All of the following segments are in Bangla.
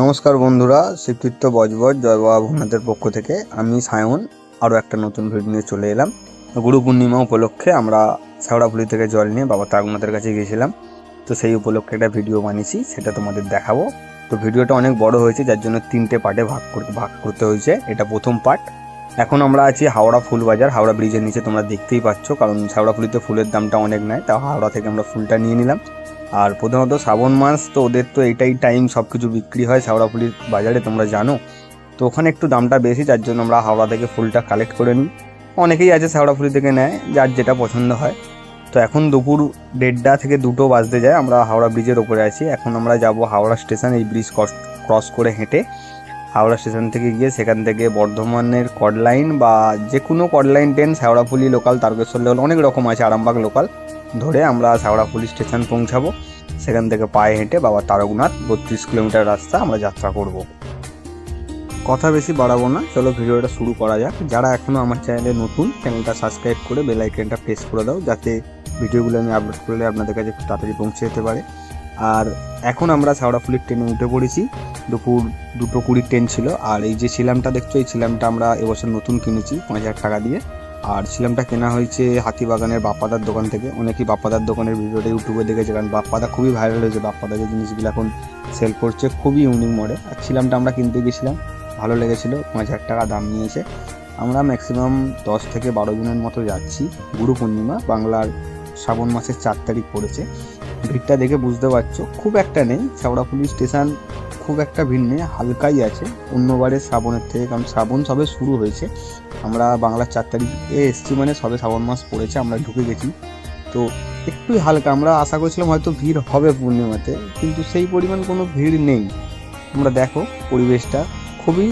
নমস্কার বন্ধুরা শ্রীকৃত্য বজবজ, জয় বাবা ভূনাথের পক্ষ থেকে। আমি সায়ন আরও একটা নতুন ভিডিও নিয়ে চলে এলাম। গুরু পূর্ণিমা উপলক্ষে আমরা শেওড়াপুলি থেকে জল নিয়ে বাবা তারকনাথের কাছে গিয়েছিলাম। তো সেই উপলক্ষে একটা ভিডিও বানিয়েছি, সেটা তোমাদের দেখাবো। তো ভিডিওটা অনেক বড় হয়েছে, যার জন্য তিনটে পার্টে ভাগ করতে ভাগ করতে হয়েছে। এটা প্রথম পার্ট। এখন আমরা আছি হাওড়া ফুল বাজার, হাওড়া ব্রিজের নিচে তোমরা দেখতেই পাচ্ছ, কারণ শেওড়াফুলিতে ফুলের দামটা অনেক নেয় তাও হাওড়া থেকে আমরা ফুলটা নিয়ে নিলাম। আর প্রধানত শ্রাবণ মাস তো ওদের তো এইটাই টাইম সব কিছু বিক্রি হয় শেওড়াফুলির বাজারে, তোমরা জানো। তো ওখানে একটু দামটা বেশি, যার জন্য আমরা হাওড়া থেকে ফুলটা কালেক্ট করে নিই। অনেকেই আছে শেওড়াফুলি থেকে নেয়, যার যেটা পছন্দ হয়। তো এখন দুপুর দেড়টা থেকে দুটো বাজতে যায়, আমরা হাওড়া ব্রিজের ওপরে আছি। এখন আমরা যাব হাওড়া স্টেশন এই ব্রিজ ক্রস করে হেঁটে। হাওড়া স্টেশন থেকে গিয়ে সেখান থেকে বর্ধমানের কডলাইন বা যে কোনো chord line train Sheoraphuli local Tarakeswar local অনেক রকম আছে, আরামবাগ লোকাল ধরে আমরা শেওড়াফুলি স্টেশন পৌঁছাবো। সেখান থেকে পায়ে হেঁটে বাবা তারকনাথ বত্রিশ কিলোমিটার রাস্তা আমরা যাত্রা করব। কথা বেশি বাড়াবো না, চলো ভিডিওটা শুরু করা যাক। যারা এখনও আমার চ্যানেলে নতুন, চ্যানেলটা সাবস্ক্রাইব করে বেল আইকনটা প্রেস করে দাও, যাতে ভিডিওগুলো আমি আপলোড করলে আপনাদের কাছে খুব তাড়াতাড়ি পৌঁছে যেতে পারে। আর এখন আমরা শেওড়াফুলির ট্রেনে উঠে পড়েছি। দুপুর দুটো কুড়ির ট্রেন ছিল। আর এই যে ছিলামটা দেখছ, এই ছিলামটা আমরা এবছর নতুন কিনেছি, পাঁচ হাজার টাকা দিয়ে। আর ছিলামটা কেনা হয়েছে হাতিবাগানের বাপ্পাদার দোকান থেকে। অনেকেই বাপ্পাদার দোকানের ভিডিওটা ইউটিউবে দেখেছে, কারণ বাপ্পাদা খুবই ভাইরাল হয়েছে। বাপ্পাদা যে জিনিসগুলো এখন সেল করছে খুবই ইউনিক মডেল আর ছিলামটা আমরা কিনতে গেছিলাম, ভালো লেগেছিলো, পাঁচ হাজার টাকা দাম নিয়েছে। আমরা ম্যাক্সিমাম দশ থেকে বারো জনের মতো যাচ্ছি গুরু পূর্ণিমা বাংলার শ্রাবণ মাসের চার তারিখ পড়েছে। ভিড়টা দেখে বুঝতে পারছ। খুব একটা নেই শেওড়াফুলি স্টেশন খুব একটা ভিড় নেই, হালকাই আছে। অন্যবারের শ্রাবণের থেকে, কারণ শ্রাবণ সবে শুরু হয়েছে। আমরা বাংলার চার তারিখে এসছি মানে সবে শ্রাবণ মাস পড়েছে, আমরা ঢুকে গেছি। তো একটুই হালকা, আমরা আশা করছিলাম হয়তো ভিড় হবে পূর্ণিমাতে, কিন্তু সেই পরিমাণ কোনো ভিড় নেই। তোমরা দেখো পরিবেশটা, খুবই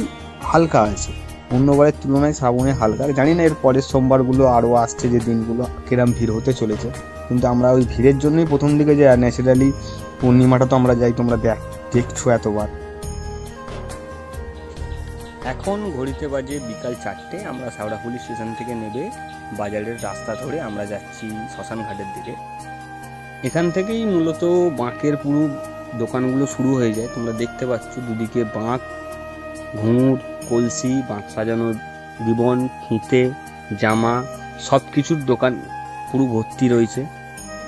হালকা আছে। অন্যবারের তুলনায় শ্রাবণে হালকা। জানি না এর পরের সোমবারগুলো আরও আসছে যে দিনগুলো, কিরম ভিড় হতে চলেছে। কিন্তু আমরা ওই ভিড়ের জন্যই প্রথম দিকে যে ন্যাচারালি পূর্ণিমাটা তো আমরা যাই, তোমরা দেখ, দেখছ এতবার। এখন ঘড়িতে বাজে বিকাল চারটে, আমরা শেওড়াফুলি স্টেশন থেকে নেবে বাজারের রাস্তা ধরে, আমরা যাচ্ছি শ্মশান ঘাটের দিকে। এখান থেকেই মূলত বাঁকের পুরো দোকানগুলো শুরু হয়ে যায়। তোমরা দেখতে পাচ্ছ দুদিকে বাঁক ঘুঙুর কলসি, বাঁক সাজানোর রিবন ফিতে জামা, সব কিছুর দোকান পুরো ভর্তি রয়েছে।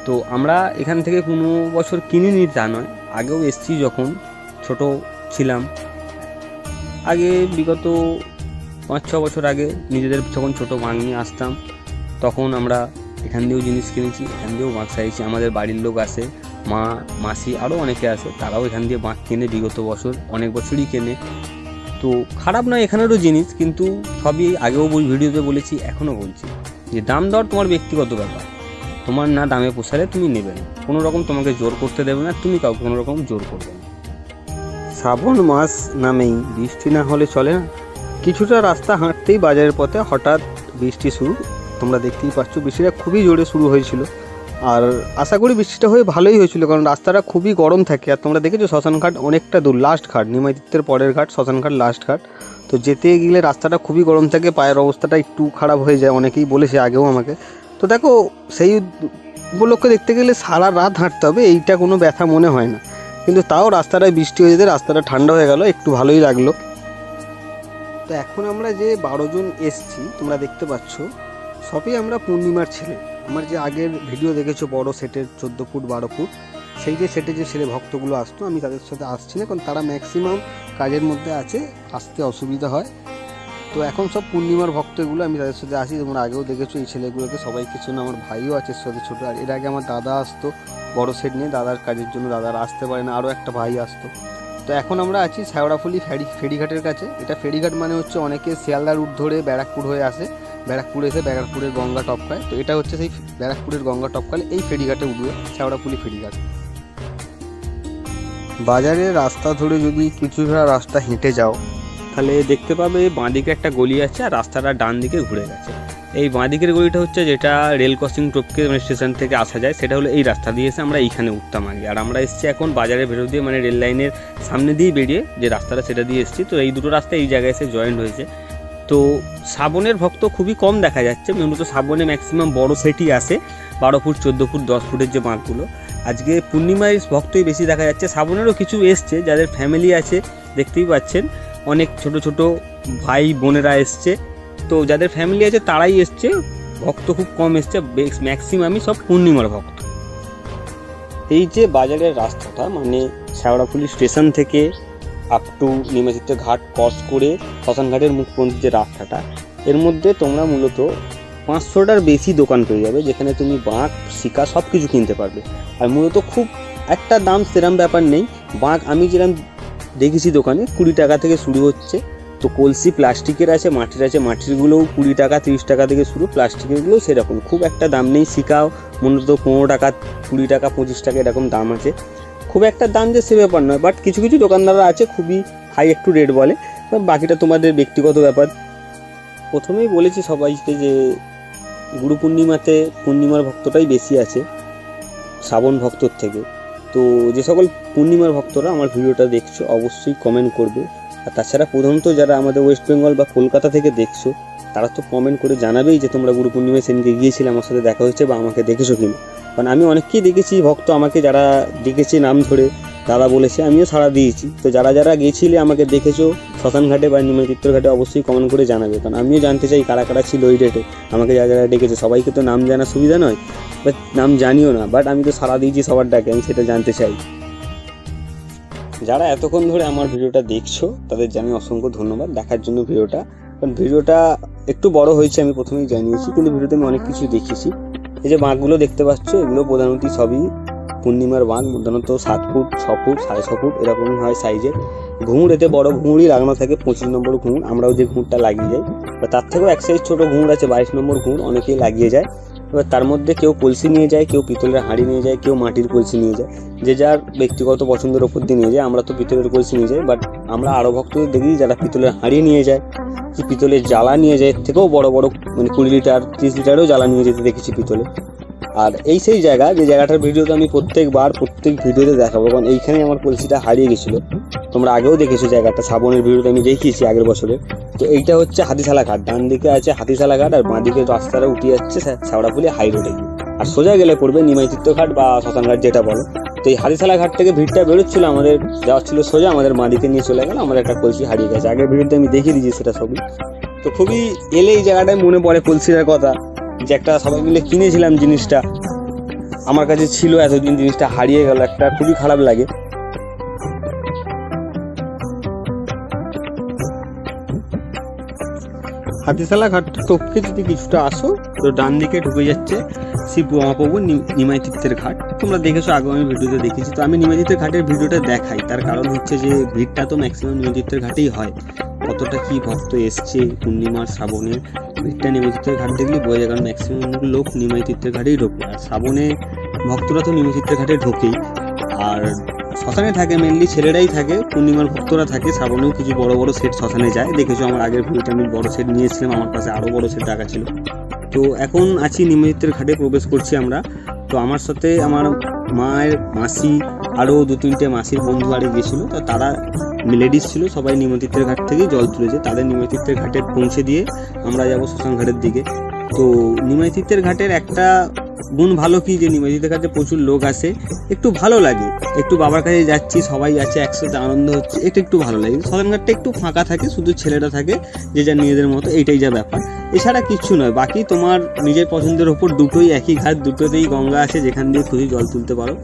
তো আমরা এখান থেকে কোনো বছর কিনিনি তা নয়, আগেও এসছি যখন, ছোট ছিলাম। আগে বিগত পাঁচ ছ বছর আগে নিজেদের যখন ছোটো বাঁক নিয়ে আসতাম, তখন আমরা এখান দিয়েও জিনিস কিনেছি, এখান দিয়েও বাঁক সাজিয়েছি। আমাদের বাড়ির লোক আসে, মা, মাসি, আরও অনেকে আসে, তারাও এখান দিয়ে বাঁক কেনে বিগত বছর, অনেক বছরই কেনে। তো খারাপ নয় এখানেরও জিনিস, কিন্তু সবই আগেও ভিডিওতে বলেছি, এখনও বলছি। যে দাম দর তোমার ব্যক্তিগত ব্যাপার। তোমার না দামে পোষালে তুমি নেবে না। কোনো রকম তোমাকে জোর করতে দেবে না, তুমি কাউকে কোনো রকম জোর করবে না। শ্রাবণ মাস নামেই বৃষ্টি না হলে চলে না। কিছুটা রাস্তা হাঁটতেই বাজারের পথে হঠাৎ বৃষ্টি শুরু। তোমরা দেখতেই পাচ্ছ, বৃষ্টিটা খুবই জোরে শুরু হয়েছিল। আর আশা করি বৃষ্টিটা হয়ে ভালোই হয়েছিল, কারণ রাস্তাটা খুবই গরম থাকে। আর তোমরা দেখেছ শ্মশানঘাট অনেকটা দূর লাস্ট ঘাট নিমাইতিত্বের পরের ঘাট শ্মশানঘাট লাস্ট ঘাট। তো যেতে গেলে রাস্তাটা খুবই গরম থাকে, পায়ের অবস্থাটা একটু খারাপ হয়ে যায়, অনেকেই বলেছে আগেও আমাকে। তো দেখো, সেই উপলক্ষে দেখতে গেলে সারা রাত হাঁটতে হবে, এইটা কোনো ব্যথা মনে হয় না। কিন্তু তাও রাস্তাটায় বৃষ্টি হয়ে যেতে রাস্তাটা ঠান্ডা হয়ে গেল, একটু ভালোই লাগল। তো এখন আমরা যে বারো জন এসছি, তোমরা দেখতে পাচ্ছ, সবই আমরা পূর্ণিমার ছেলে। আমার যে আগের ভিডিও দেখেছ, বড় সেটের চোদ্দ ফুট, বারো ফুট, সেই যে সেটে যে ছেলে ভক্তগুলো আসতো, আমি তাদের সাথে আসছি না, কারণ তারা ম্যাক্সিমাম কাজের মধ্যে আছে, আসতে অসুবিধা হয়। তো এখন সব পূর্ণিমার ভক্ত এগুলো আমি তাদের সাথে আসি, তোমরা আগেও দেখেছ, এই ছেলেগুলোকে সবাই কিছু না, আমার ভাইও আছে সাথে ছোটো, আর এর আগে আমার দাদা আসতো, বড় সেট নিয়ে, দাদার কাজের জন্য দাদার আসতে পারে না, আরও একটা ভাই আসতো। তো এখন আমরা আছি শেওড়াফুলি ফেরি, ফেরিঘাটের কাছে, এটা ফেরিঘাট মানে হচ্ছে অনেকে শিয়ালদা রুট ধরে ব্যারাকপুর হয়ে আসে ব্যারাকপুর এসে ব্যারাকপুরের গঙ্গা টপকায় তো এটা হচ্ছে সেই ব্যারাকপুরের গঙ্গা টপকালে এই ফেরিঘাটে উঠবে শেওড়াফুলি ফেরিঘাট। বাজারের রাস্তা ধরে যদি কিছুটা রাস্তা হেঁটে যাও, তাহলে দেখতে পাবে বাঁদিকে একটা গলি আছে আর রাস্তাটা ডান দিকে ঘুরে গেছে। এই বাঁদিকের গলিটা হচ্ছে যেটা রেল ক্রসিং টপকে মানে স্টেশন থেকে আসা যায়, সেটা হলো এই রাস্তা দিয়ে এসে আমরা এইখানে উঠতাম আগে। আর আমরা এসেছি এখন বাজারের ভেতর দিয়ে মানে রেল লাইনের সামনে দিয়ে বেরিয়ে যে রাস্তাটা, সেটা দিয়ে এসেছি। তো এই দুটো রাস্তা এই জায়গায় এসে জয়েন্ট হয়েছে। তো শ্রাবণের ভক্ত খুবই কম দেখা যাচ্ছে। মূলত শ্রাবণে ম্যাক্সিমাম বড় সেটই আসে, বারো ফুট, চোদ্দ ফুট, দশ ফুটের যে বাঁকগুলো আজকে পূর্ণিমায় ভক্তই বেশি দেখা যাচ্ছে। শ্রাবণেরও কিছু এসছে, যাদের ফ্যামিলি আছে, দেখতেই পাচ্ছেন। অনেক ছোট ছোট ভাই বোনেরা এসছে। তো যাদের ফ্যামিলি আছে, তারাই এসছে। ভক্ত খুব কম এসছে ম্যাক্সিমামই সব পূর্ণিমার ভক্ত। এই যে বাজারের রাস্তাটা মানে শেওড়াফুলি স্টেশন থেকে আপ টু ঘাট ক্রস করে শ্মশানঘাটের মুখ পর্যন্ত যে রাস্তাটা, এর মধ্যে তোমরা মূলত পাঁচশোটার বেশি দোকান পেয়ে যাবে যেখানে তুমি বাঁক, শিকা সব কিছু কিনতে পারবে। আর মূলত খুব একটা দাম সেরম ব্যাপার নেই। বাঁক আমি যেরকম দেখেছি দোকানে, কুড়ি টাকা থেকে শুরু হচ্ছে। তো কলসি প্লাস্টিকের আছে, মাটির আছে, মাটিরগুলোও কুড়ি টাকা, তিরিশ টাকা থেকে শুরু। প্লাস্টিকেরগুলোও সেরকম। খুব একটা দাম নেই। শিকাও মূলত পনেরো টাকা, কুড়ি টাকা, পঁচিশ টাকা এরকম দাম আছে। খুব একটা দাম যে সে ব্যাপার নয় বাট কিছু কিছু দোকানদাররা আছে খুবই হাই একটু রেট বলে বাকিটা তোমাদের ব্যক্তিগত ব্যাপার। প্রথমেই বলেছি সবাইকে যে গুরু পূর্ণিমাতে পূর্ণিমার ভক্তটাই বেশি আছে, শ্রাবণ ভক্তর থেকে। তো যে সকল পূর্ণিমার ভক্তরা আমার ভিডিওটা দেখছ, অবশ্যই কমেন্ট করবে। আর তাছাড়া প্রধানত যারা আমাদের ওয়েস্ট বেঙ্গল বা কলকাতা থেকে দেখছ তারা তো কমেন্ট করে জানাবেই যে তোমরা গুরু পূর্ণিমায় সেদিনকে গিয়েছিলে, আমার সাথে দেখা হয়েছে বা আমাকে দেখেছ কিনা। কারণ আমি অনেককেই দেখেছি, ভক্ত আমাকে যারা ডেকেছে নাম ধরে, তারা বলেছে, আমিও সাড়া দিয়েছি। তো যারা যারা গিয়েছিলে, আমাকে দেখেছ, শ্মশান ঘাটে বা নিমচিত্র ঘাটে অবশ্যই কমেন্ট করে জানাবে। কারণ আমিও জানতে চাই কারা কারা ছিল ওই ডেটে আমাকে যারা যারা ডেকেছে, সবাইকে তো নাম জানা সুবিধা নয় বাট নাম জানিও না। বাট আমি তো সাড়া দিয়েছি সবার ডাকে আমি সেটা জানতে চাই। যারা এতক্ষণ ধরে আমার ভিডিওটা দেখছ, তাদের জানি অসংখ্য ধন্যবাদ। দেখার জন্য ভিডিওটা ভিডিওটা একটু বড় হয়েছে, আমি প্রথমেই জানিয়েছি, কিন্তু ভিডিওতে আমি অনেক কিছু দেখেছি। এই যে বাঁকগুলো দেখতে পাচ্ছ, এগুলো প্রধানত সবই পূর্ণিমার বাঁক প্রধানত সাত ফুট, ছ ফুট, সাড়ে ছ ফুট, এরকমই হয় সাইজের ঘুঙুর, এতে বড় ঘুঙুরই লাগানো থাকে, পঁচিশ নম্বর ঘুঙুর, আমরাও যে ঘুঙুরটা লাগিয়ে যাই। বা তার থেকেও এক সাইজ ছোটো ঘুঙুর আছে, বাইশ নম্বর ঘুঙুর, অনেকেই লাগিয়ে যায়। এবার তার মধ্যে কেউ কলসি নিয়ে যায়, কেউ পিতলের হাঁড়ি নিয়ে যায়, কেউ মাটির কলসি নিয়ে যায়। যে যার ব্যক্তিগত পছন্দের ওপর দিয়ে নিয়ে যায়, আমরা তো পিতলের কলসি নিয়ে যাই বাট আমরা আরও ভক্তদের দেখি যারা পিতলের হাঁড়ি নিয়ে যায়। কি পিতলের জ্বালা নিয়ে যায় থেকেও বড় বড় মানে কুড়ি লিটার, তিরিশ লিটারও জ্বালা নিয়ে যেতে দেখেছি পিতলে। আর এই সেই জায়গা, যে জায়গাটার ভিডিও তো আমি প্রত্যেকবার, প্রত্যেক ভিডিওতে দেখাবো, কারণ এইখানে আমার কলসিটা হারিয়ে গেছিল। তোমরা আগেও দেখেছ জায়গাটা, শ্রাবণের ভিডিওতে আমি দেখিয়েছি আগের বছরে তো এইটা হচ্ছে হাতিশালা ঘাট, ডান দিকে আছে হাতিশালা ঘাট, আর বাঁ দিকে রাস্তাটা উঠে যাচ্ছে শ্যাওড়াফুলি হাই রোডে আর সোজা গেলে পড়বে নিমাইচিত্ত ঘাট বা শ্মশান ঘাট যেটা বলো। তো এই হাতিশালা ঘাট থেকে ভিড়টা বেরোচ্ছিল, আমাদের যাওয়ার ছিল সোজা, আমাদের মা দিকে নিয়ে চলে গেল, আমাদের একটা কলসি হারিয়ে গেছে। আগের ভিডিওতে আমি দেখিয়ে দিয়েছি সেটা সবই। তো খুবই এলে এই জায়গাটায় মনে পড়ে কলসিটার কথা, যে একটা সবাই মিলে কিনেছিলাম জিনিসটা। আমার কাছে ছিল এতদিন, জিনিসটা হারিয়ে গেল, একটা খুবই খারাপ লাগে। হাতিশালা ঘাটটা টপকে যদি কিছুটা আসো, তো ডান দিকে ঢুকে যাচ্ছে শিব মহাপ্রভু নিমাই তীর্থের ঘাট। তোমরা দেখেছ আগে আমি ভিডিওতে দেখেছি। তো আমি নিমাই তীর্থের ঘাটের ভিডিওটা দেখাই। তার কারণ হচ্ছে যে, ভিড়টা তো ম্যাক্সিমাম নিমাই তীর্থের ঘাটেই হয়। কতটা কি ভক্ত এসছে পূর্ণিমার শ্রাবণের ভিড়টা নিমাই তীর্থের ঘাট দেখলে বোঝা যায়। কারণ ম্যাক্সিমাম লোক নিমাই তীর্থের ঘাটেই ঢোকে। আর শ্রাবণে ভক্তরা তো নিমাই তীর্থের ঘাটে ঢোকেই। আর শ্মশানে থাকে মেনলি ছেলেরাই থাকে, পূর্ণিমার ভক্তরা থাকে। শ্রাবণেও কিছু বড় বড় সেট শ্মশানে যায়। দেখেছ, আমার আগের ভিডিওতে আমি বড় সেট নিয়েছিলাম। আমার পাশে আরও বড় সেট রাখা ছিল। তো এখন আছি নিমজিতের ঘাটে প্রবেশ করছি আমরা। তো আমার সাথে আমার মায়ের মাসি, আরও দু তিনটে মাসির বন্ধু আরে গেছিল তো তারা লেডিস ছিল, সবাই নিমতীর্থের ঘাট থেকেই জল তুলেছে। তাদের নিমতীর্থের ঘাটে পৌঁছে দিয়ে আমরা যাব শ্মশান ঘাটের দিকে। তো নিমাইতীর্থের ঘাটের একটা গুণ ভালো কি যে নিমাইতীর্থের ঘাটে প্রচুর লোক আসে, একটু ভালো লাগে। একটু বাবার কাছে যাচ্ছি, সবাই আছে, একসাথে আনন্দ হচ্ছে, এটা একটু ভালো লাগে। শ্মশান ঘাটটা একটু ফাঁকা থাকে, শুধু ছেলেরা থাকে, যে যার নিজেদের মতো, এইটাই যা ব্যাপার। এছাড়া কিচ্ছু নয়, বাকি তোমার নিজের পছন্দের ওপর দুটোই একই ঘাট দুটোতেই গঙ্গা আছে যেখান দিয়ে খুশি জল তুলতে পারো।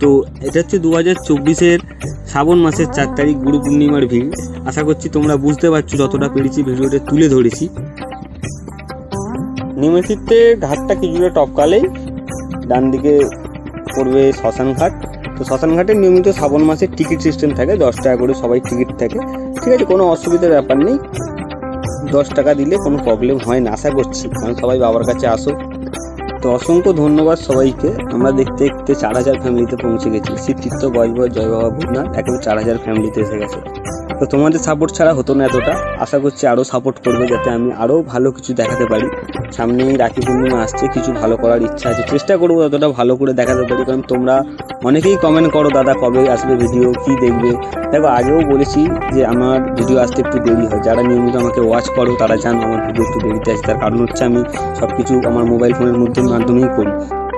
তো এটা হচ্ছে দু হাজার চব্বিশের শ্রাবণ মাসের চার তারিখ, গুরু পূর্ণিমার ভিড়। আশা করছি তোমরা বুঝতে পারছ যতটা পেরেছি ভিডিওতে তুলে ধরেছি। নিমেষিতে ঘাটটা কিছুটা টপকালেই ডান দিকে পড়বে শ্মশান ঘাট। তো শ্মশান ঘাটে নিয়মিত শ্রাবণ মাসের টিকিট সিস্টেম থাকে, দশ টাকা করে সবাই টিকিট থাকে। ঠিক আছে, কোনো অসুবিধার ব্যাপার নেই। দশ টাকা দিলে কোনো প্রবলেম হয় না, আশা করছি। কারণ সবাই বাবার কাছে আসো তো অসংখ্য ধন্যবাদ সবাইকে। আমরা দেখতে দেখতে চার হাজার ফ্যামিলিতে পৌঁছে গেছি। শিবচিত্ত গজবর জয় বাবা ভূতনাথ এখন চার হাজার ফ্যামিলিতে এসে গেছে। তো তোমাদের সাপোর্ট ছাড়া হতো না এতটা। আশা করছি আরও সাপোর্ট করবে যাতে আমি আরও ভালো কিছু দেখাতে পারি। সামনেই রাখি পূর্ণিমা আসছে, কিছু ভালো করার ইচ্ছা আছে। চেষ্টা করব যতটা ভালো করে দেখাতে পারি, কারণ তোমরা অনেকেই কমেন্ট করো, দাদা, কবে আসবে ভিডিও কি দেখবে? দেখো, আগেও বলেছি যে আমার ভিডিও আসতে একটু দেরি হয়। যারা নিয়মিত আমাকে ওয়াচ করো, তারা জানো আমার ভিডিও একটু দেরিতে আসে। তার কারণ হচ্ছে আমি সব কিছু আমার মোবাইল ফোনের মধ্যে মাধ্যমেই করি।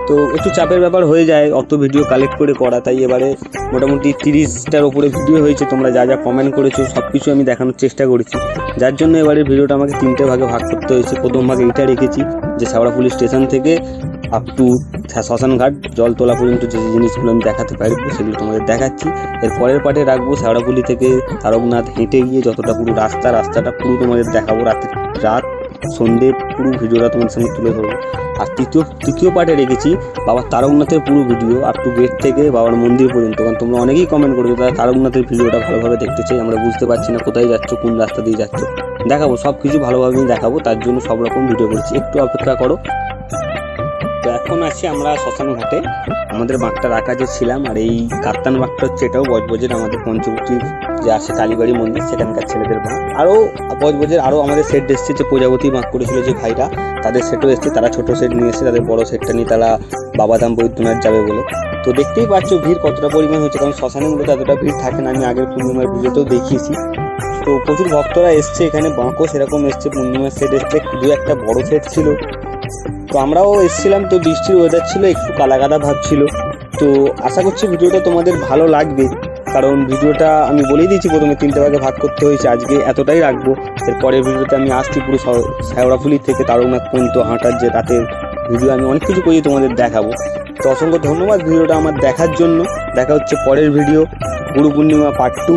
তো একটু চাপের ব্যাপার হয়ে যায়, অত ভিডিও কালেক্ট করে করা। তাই এবারে মোটামুটি তিরিশটার ওপরে ভিডিও হয়েছে, তোমরা যা যা কমেন্ট করেছ সব কিছু আমি দেখানোর চেষ্টা করেছি। যার জন্য এবারে ভিডিওটা আমাকে তিনটে ভাগে ভাগ করতে হয়েছে। প্রথম ভাগে এইটা রেখেছি যে সাবড়া পুলিশ স্টেশন থেকে আপ টু শ্মশানঘাট, জল তোলা পর্যন্ত যে জিনিসগুলো আমি দেখাতে পারব, সেগুলো তোমাদের দেখাচ্ছি। এর পরের পার্টে রাখব শেওড়াপুলি থেকে তারকনাথ হেঁটে গিয়ে যতটা পুরো রাস্তা, রাস্তাটা পুরো তোমাদের দেখাবো রাতে রাত সন্ধে পুরো ভিডিওটা তোমার সঙ্গে তুলে ধরবো। আর তৃতীয় তৃতীয় পার্টে রেখেছি, বাবা তারকনাথের পুরো ভিডিও আপ টু গেট থেকে বাবার মন্দির পর্যন্ত। কারণ তোমরা অনেকেই কমেন্ট করেছ, তারা তারকনাথের ভিডিওটা ভালোভাবে দেখতে চাই আমরা বুঝতে পারছি না কোথায় যাচ্ছ, কোন রাস্তা দিয়ে যাচ্ছ। দেখাবো সব কিছু ভালোভাবেই দেখাবো, তার জন্য সব রকম ভিডিও করছি। একটু অপেক্ষা করো। তো এখন আছি আমরা শ্মশান ঘাটে। আমাদের বাঁকটা রাখা যে ছিলাম, আর এই কাপ্তান বাঁকটা হচ্ছে এটাও বজবজের আমাদের পঞ্চবটির যে আছে কালীবাড়ি মন্দির, সেখানকার ছেলেদের বাঁক আরও বজবজের আরও আমাদের সেট এসছে, যে প্রজাপতি বাঁক করেছিল যে ভাইরা, তাদের সেটও এসছে। তারা ছোট সেট নিয়ে এসছে, তাদের বড় সেটটা নিয়ে তারা বাবাধাম বৈদ্যনাথ যাবে বলে। তো দেখতেই পাচ্ছ ভিড় কতটা পরিমাণ হচ্ছে, কারণ শ্মশানে মূলত এতটা ভিড় থাকে না। আমি আগের পূর্ণিমার পুজোতেও দেখিয়েছি। তো প্রচুর ভক্তরা এসছে এখানে, বাঁকও সেরকম এসছে, পূর্ণিমার সেট এসছে। দু একটা বড় সেট ছিল। তো আমরাও এসেছিলাম, তো বৃষ্টির ওয়েদার ছিল, একটু কালাকাদা ভাব ছিল। তো আশা করছি ভিডিওটা তোমাদের ভালো লাগবে। কারণ ভিডিওটা আমি বলেই দিয়েছি প্রথমে তিনটে ভাগে ভাগ করতে হয়েছে, আজকে এতটাই রাখব। এর পরের ভিডিওতে আমি আসছি পুরো শেওড়াফুলি থেকে তারকনাথ পর্যন্ত হাঁটার যে রাতের ভিডিও আমি অনেক কিছু করি তোমাদের দেখাবো। তো অসংখ্য ধন্যবাদ ভিডিওটা আমার দেখার জন্য। দেখা হচ্ছে পরের video Guru Purnima part two